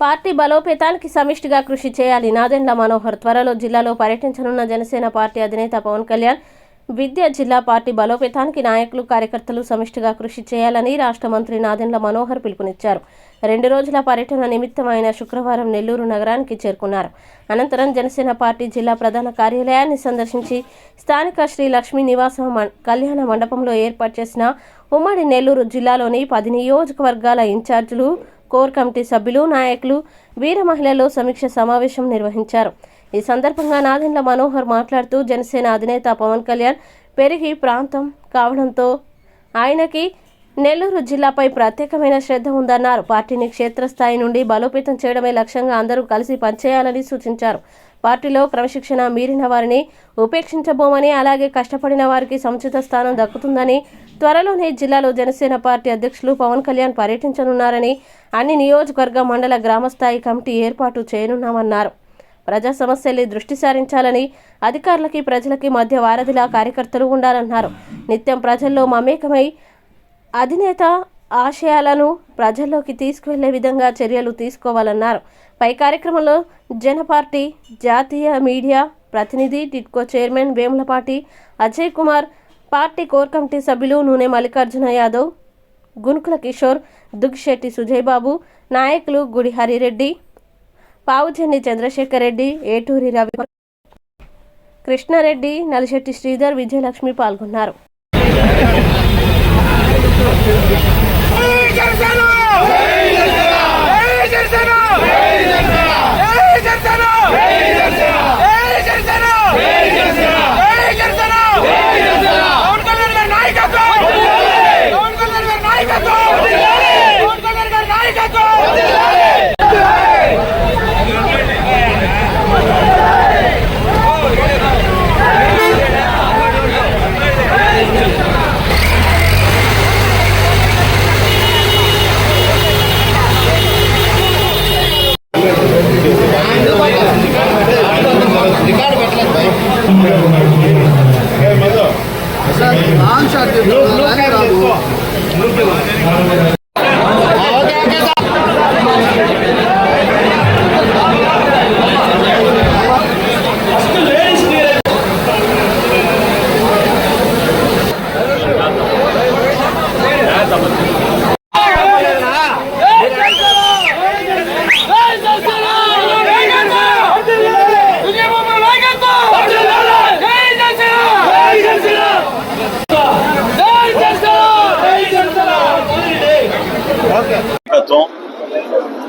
Party బలోపేతానికి సమిష్టిగా కృషి చేయాలి. నాదెండ్ల మనోహర్ త్వరలో జిల్లాలో పర్యటించనున్న జనసేన పార్టీ అధినేత పవన్ కళ్యాణ్ విద్య జిల్లా పార్టీ బలోపేతానికి నాయకులు కార్యకర్తలు సమిష్టిగా కృషి చేయాలని రాష్ట్ర మంత్రి నాదెండ్ల మనోహర్ పిలుపునిచ్చారు. రెండు రోజుల పర్యటన నిమిత్తం ఆయన శుక్రవారం నెల్లూరు నగరానికి చేరుకున్నారు. అనంతరం జనసేన పార్టీ జిల్లా ప్రధాన కార్యాలయాన్ని సందర్శించి స్థానిక శ్రీ లక్ష్మీ నివాస కళ్యాణ మండపంలో ఏర్పాటు చేసిన ఉమ్మడి నెల్లూరు జిల్లాలోని పది నియోజకవర్గాల ఇన్ఛార్జీలు కోర్ కమిటీ సభ్యులు నాయకులు వీర మహిళలు సమీక్ష సమావేశం నిర్వహించారు. ఈ సందర్భంగా నాదెండ్ల మనోహర్ మాట్లాడుతూ జనసేన అధినేత పవన్ కళ్యాణ్ పెరిగి ప్రాంతం కావడంతో ఆయనకి నెల్లూరు జిల్లాపై ప్రత్యేకమైన శ్రద్ధ ఉందన్నారు. పార్టీని క్షేత్రస్థాయి నుండి బలోపేతం చేయడమే లక్ష్యంగా అందరూ కలిసి పనిచేయాలని సూచించారు. పార్టీలో క్రమశిక్షణ మీరిన వారిని ఉపేక్షించబోమని అలాగే కష్టపడిన వారికి సముచిత స్థానం దక్కుతుందని త్వరలోనే జిల్లాలో జనసేన పార్టీ అధ్యక్షులు పవన్ కళ్యాణ్ పర్యటించనున్నారని అన్ని నియోజకవర్గ మండల గ్రామస్థాయి కమిటీ ఏర్పాటు చేయనున్నామన్నారు. ప్రజా సమస్యల్ని దృష్టి సారించాలని అధికారులకి ప్రజలకి మధ్య వారధిలా కార్యకర్తలు ఉండాలన్నారు. నిత్యం ప్రజల్లో మమేకమై అధినేత ఆశయాలను ప్రజల్లోకి తీసుకువెళ్ళే విధంగా చర్యలు తీసుకోవాలన్నారు. పై కార్యక్రమంలో జన పార్టీ జాతీయ మీడియా ప్రతినిధి TIDCO chairman Vemulapati Ajay Kumar party core committee సభ్యులు నూనె మల్లికార్జున యాదవ్ గునుకుల కిషోర్ దుగ్శెట్టి సుజయ్ బాబు నాయకులు గుడి హరిరెడ్డి పావుచెన్ని చంద్రశేఖర్ రెడ్డి ఏటూరి రవి కృష్ణారెడ్డి నలిశెట్టి శ్రీధర్ విజయలక్ష్మి పాల్గొన్నారు.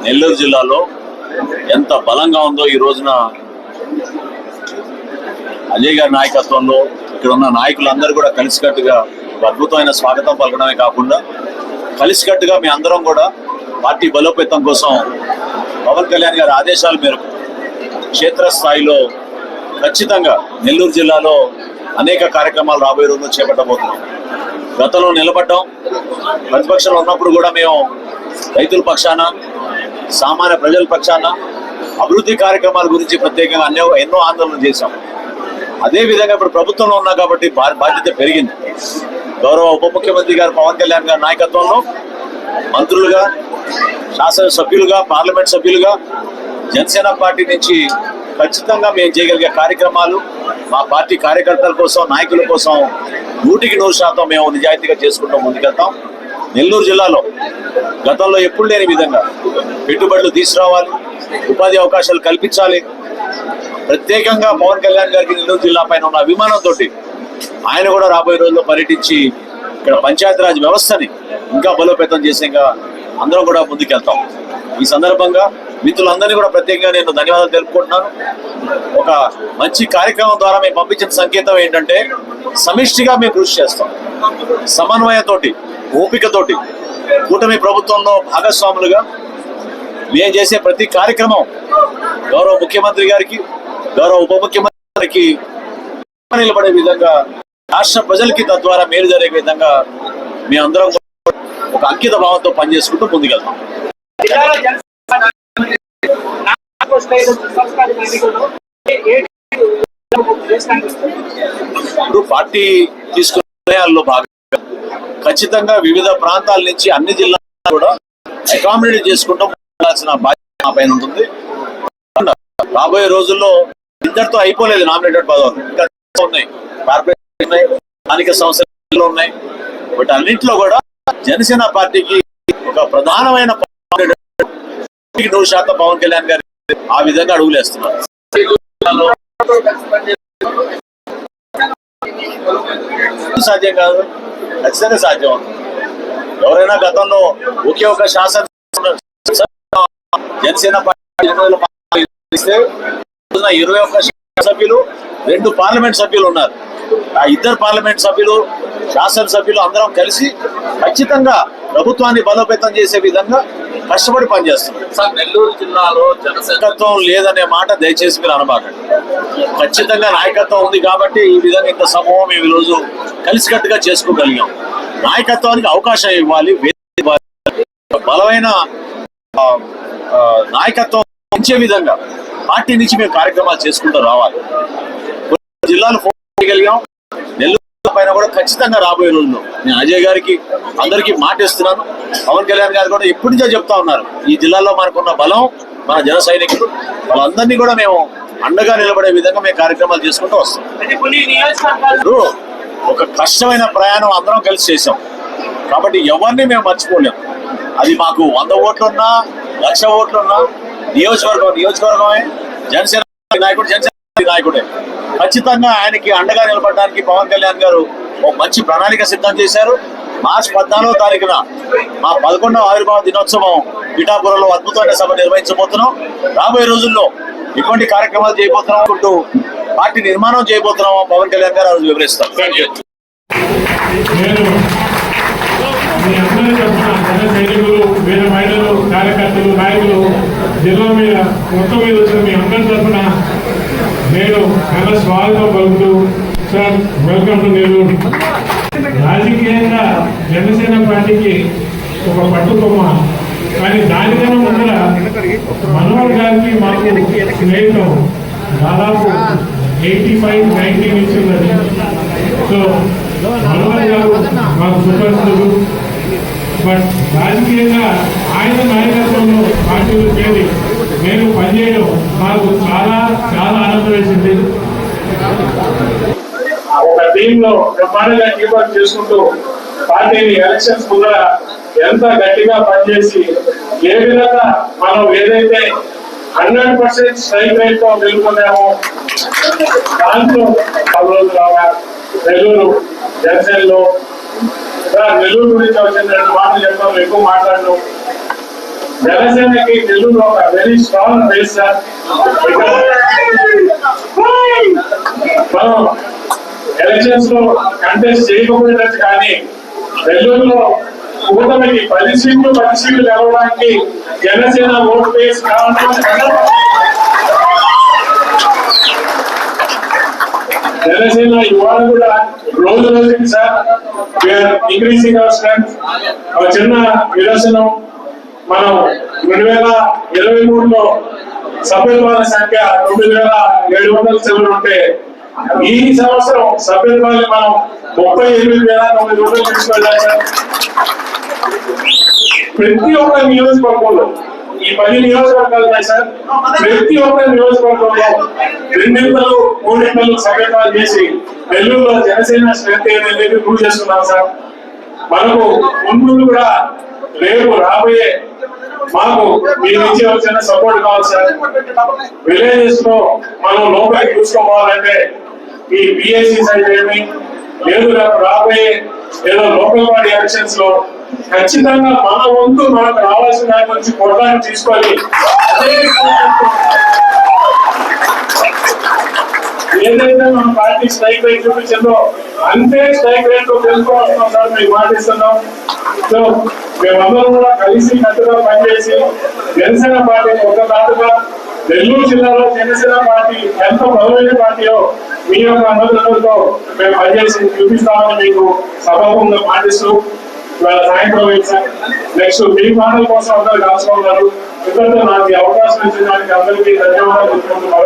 నెల్లూరు జిల్లాలో ఎంత బలంగా ఉందో ఈ రోజున అజయ్ గారి నాయకత్వంలో ఇక్కడ ఉన్న నాయకులందరూ కూడా కలిసికట్టుగా అద్భుతమైన స్వాగతం పలకడమే కాకుండా కలిసికట్టుగా మీ అందరం కూడా పార్టీ బలోపేతం కోసం పవన్ కళ్యాణ్ గారి ఆదేశాల మేరకు క్షేత్రస్థాయిలో ఖచ్చితంగా నెల్లూరు జిల్లాలో అనేక కార్యక్రమాలు రాబోయే రోజుల్లో చేపట్టబోతున్నాం. గతంలో నిలబడ్డాం. ప్రతిపక్షంలో ఉన్నప్పుడు కూడా మేము రైతుల పక్షాన సామాన్య ప్రజల పక్షాన అభివృద్ధి కార్యక్రమాల గురించి ప్రత్యేకంగా అన్నో ఎన్నో ఆందోళన చేశాం. అదేవిధంగా ఇప్పుడు ప్రభుత్వంలో ఉన్నా కాబట్టి బాధ్యత పెరిగింది. గౌరవ ఉప ముఖ్యమంత్రి గారు పవన్ కళ్యాణ్ గారి నాయకత్వంలో మంత్రులుగా శాసన సభ్యులుగా పార్లమెంట్ సభ్యులుగా జనసేన పార్టీ నుంచి ఖచ్చితంగా మేము చేయగలిగే కార్యక్రమాలు మా పార్టీ కార్యకర్తల కోసం నాయకుల కోసం నూటికి నూరు శాతం మేము నిజాయితీగా చేసుకుంటాం ముందుకెళ్తాం. నెల్లూరు జిల్లాలో గతంలో ఎప్పుడు లేని విధంగా పెట్టుబడులు తీసుకురావాలి ఉపాధి అవకాశాలు కల్పించాలి. ప్రత్యేకంగా పవన్ కళ్యాణ్ గారికి నెల్లూరు జిల్లా పైన ఉన్న అభిమానంతో ఆయన కూడా రాబోయే రోజుల్లో పర్యటించి ఇక్కడ పంచాయతీరాజ్ వ్యవస్థని ఇంకా బలోపేతం చేసేగా అందరం కూడా ముందుకెళ్తాం. ఈ సందర్భంగా మిత్రులందరినీ కూడా ప్రత్యేకంగా నేను ధన్యవాదాలు తెలుపుకుంటున్నాను. ఒక మంచి కార్యక్రమం ద్వారా మేము పంపించిన సంకేతం ఏంటంటే సమిష్టిగా మేము కృషి చేస్తాం. సమన్వయంతోటి ఓపికతోటి కూటమి ప్రభుత్వంలో భాగస్వాములుగా మేము చేసే ప్రతి కార్యక్రమం గౌరవ ముఖ్యమంత్రి గారికి గౌరవ ఉప ముఖ్యమంత్రి గారికి నిలబడే విధంగా రాష్ట్ర ప్రజలకి తద్వారా మేలు జరిగే విధంగా మీ అందరం ఒక అంకిత భావంతో పనిచేసుకుంటూ ముందుకెళ్తాం. ఇప్పుడు పార్టీ తీసుకున్న నిర్ణయాల్లో భాగంగా ఖచ్చితంగా వివిధ ప్రాంతాల నుంచి అన్ని జిల్లాలు కూడా అకామిడేట్ చేసుకుంటూ ఉండాల్సిన బాధ్యత నా పైన ఉంటుంది. రాబోయే రోజుల్లో ఇద్దరితో అయిపోలేదు నామినేటెడ్ పదవులు. ఇంకా ఉన్నాయి. కార్పొరేషన్ ఉన్నాయి స్థానిక సంస్థలు ఉన్నాయి. బట్ అన్నింటిలో కూడా జనసేన పార్టీకి ఒక ప్రధానమైన నూరు శాతం పవన్ కళ్యాణ్ గారు ఆ విధంగా అడుగులేస్తున్నారు సాధ్యం కాదు. ఖచ్చితంగా సాధ్యం అవుతుంది. ఎవరైనా గతంలో ఒకే ఒక శాసన జనసేన పార్టీ ఇరవై ఒక్క సభ్యులు రెండు పార్లమెంట్ సభ్యులు ఉన్నారు. ఆ ఇద్దరు పార్లమెంట్ సభ్యులు శాసనసభ్యులు అందరం కలిసి ఖచ్చితంగా ప్రభుత్వాన్ని బలోపేతం చేసే విధంగా కష్టపడి పనిచేస్తున్నారు. సార్ నెల్లూరు జిల్లాలో జనసేన నాయకత్వం లేదనే మాట దయచేసి మీరు అనబాకండి ఖచ్చితంగా నాయకత్వం ఉంది కాబట్టి ఈ విధంగా ఇంత సమూహం మేము ఈరోజు కలిసికట్టుగా చేసుకోగలిగాం. నాయకత్వానికి అవకాశం ఇవ్వాలి. బలమైన నాయకత్వం ఇచ్చే విధంగా పార్టీ నుంచి మేము కార్యక్రమాలు చేసుకుంటూ రావాలి. కొన్ని జిల్లాలు ఫోన్ చేయగలిగాం. నెల్లూరు పైన కూడా ఖచ్చితంగా రాబోయే రోజుల్లో నేను అజయ్ గారికి అందరికీ మాట ఇస్తున్నాను. పవన్ కళ్యాణ్ గారు కూడా ఎప్పటి నుంచో చెప్తా ఉన్నారు ఈ జిల్లాలో మనకున్న బలం మన జన సైనికులు వాళ్ళందరినీ కూడా మేము అండగా నిలబడే విధంగా మేము కార్యక్రమాలు చేసుకుంటూ వస్తాం. ఒక కష్టమైన ప్రయాణం అందరం కలిసి చేసాం కాబట్టి ఎవరిని మేము మర్చిపోలేము అది మాకు వంద ఓట్లున్నా లక్ష ఓట్లున్నా నియోజకవర్గం నియోజకవర్గమే జనసేన నాయకుడు జనసేన నాయకుడే. ఖచ్చితంగా ఆయనకి అండగా నిలబడడానికి పవన్ కళ్యాణ్ గారు ఒక మంచి ప్రణాళిక సిద్ధం చేశారు. మార్చి పద్నాలుగో తారీఖున మా పదకొండవ ఆవిర్భావ దినోత్సవం పిఠాపురంలో అద్భుతమైన సభ నిర్వహించబోతున్నాం. రాబోయే రోజుల్లో ఇటువంటి కార్యక్రమాలు చేయబోతున్నాం అనుకుంటూ పార్టీ నిర్మాణం చేయబోతున్నామో? పవన్ కళ్యాణ్ గారు రోజు వివరిస్తారు. వీర మహిళలు కార్యకర్తలు నాయకులు జిల్లా మీద మొత్తం మీద వచ్చిన మీ అందరి తరఫున నేను చాలా స్వాగతం పలుకుతూ సార్ వెల్కమ్ టు నెల్లూరు రాజకీయంగా జనసేన పార్టీకి ఒక పట్టుకొమ్మ కానీ దానికన్నా ముందర మనోహర్ గారికి మాకు స్నేహితం దాదాపు ఎయిటీ ఫైవ్ నైన్టీ నుంచి ఉన్నది సో మనోహర్ గారు మాకు సుపరిచితులు బట్ రాజకీయంగా ఆయన నాయకత్వంలో పార్టీలు చేరి నేను పనిచేయడం నాకు చాలా చాలా ఆనందం వేసింది. ఒక టీంలో బ్రహ్మాండంగా కీపర్ చేసుకుంటూ పార్టీని ఎలక్షన్స్ ముందర ఎంత గట్టిగా పనిచేసి ఏ విధంగా మనం ఏదైతే హండ్రెడ్ పర్సెంట్ స్ట్రైక్ రేట్తో వెళ్ళుకున్నాము దాంట్లో పది రోజులు నెల్లూరు జనసేనలో సార్, నెల్లూరు గురించి వచ్చిన రెండు మాటలు చెప్తాం ఎక్కువ మాట్లాడు జనసేనకి నెల్లూరు ఒక వెరీ స్ట్రాంగ్ ప్లేస్ సార్ మనం ఎలక్షన్స్లో కంటెస్ట్ చేయకపోయినట్టు కానీ నెల్లూరులో కూటమికి పది సీట్లు పది సీట్లు గెలవడానికి జనసేన ఓటు వేసి కావడం జనసేన ఇవాళ కూడా రోజు రోజుకి సార్ ఇంక్రీసింగ్ అవర్ స్ట్రెంత్ ఒక చిన్న నిరసనం మనం రెండు వేల ఇరవై మూడులో సభ్యత్వాల సంఖ్య తొమ్మిది వేల ఏడు వందల చివరి ఉంటే ఈ సంవత్సరం సభ్యత్వాన్ని మనం ముప్పై ఎనిమిది వేల తొమ్మిది రూపాయలు తీసుకెళ్ళాం సార్. ప్రతి ఒక్క నియోజకవర్గంలో ఈ పది నియోజకవర్గాలు ఉన్నాయి సార్. ప్రతి ఒక్క నియోజకవర్గంలో రెండింతలు మూడింతలు సభ్యత్వాలు చేసి నెల్లూరులో జనసేన స్ట్రెంత్ ఏదైతే ప్రూవ్ చేస్తున్నాం సార్. మనకు ముందు కూడా రేపు రాబోయే మాకు మీరు నుంచి వచ్చిన సపోర్ట్ కావాలి సార్. విలేజెస్లో మనం లోపలికి చూసుకోవాలంటే ఈ బిఎస్సి సైడ్ ఏమి లేదు రాబోయే ఏదో లోకల్ బాడీ ఎలక్షన్స్లో ఖచ్చితంగా మన వంతు మనకు రావాల్సిన దాని నుంచి కొట్లాన్ని తీసుకొని ఏదైతే మన పార్టీ స్ట్రైక్ రేట్ చూపించిందో అంతే స్ట్రైక్ రేట్లో తెలుసుకోవాల్సిన సార్ మీకు మాటిస్తున్నాం. సో మేమందరం కూడా కలిసి కట్టుగా పనిచేసి జనసేన పార్టీ ఒక దాటుగా నెల్లూరు జిల్లాలో జనసేన పార్టీ ఎంత బలమైన పార్టీయో మీ యొక్క అందరితో మేము పనిచేసి చూపిస్తామని మీకు సభాముఖంగా మాటిస్తూ ఇవాళ సాయంత్రం నెక్స్ట్ మీ మాటల కోసం అందరు కాల్చుకున్నారు ఇద్దరితో నాకు అవకాశం ఇచ్చిన దానికి అందరికీ ధన్యవాదాలు చెప్పుకుంటున్నారు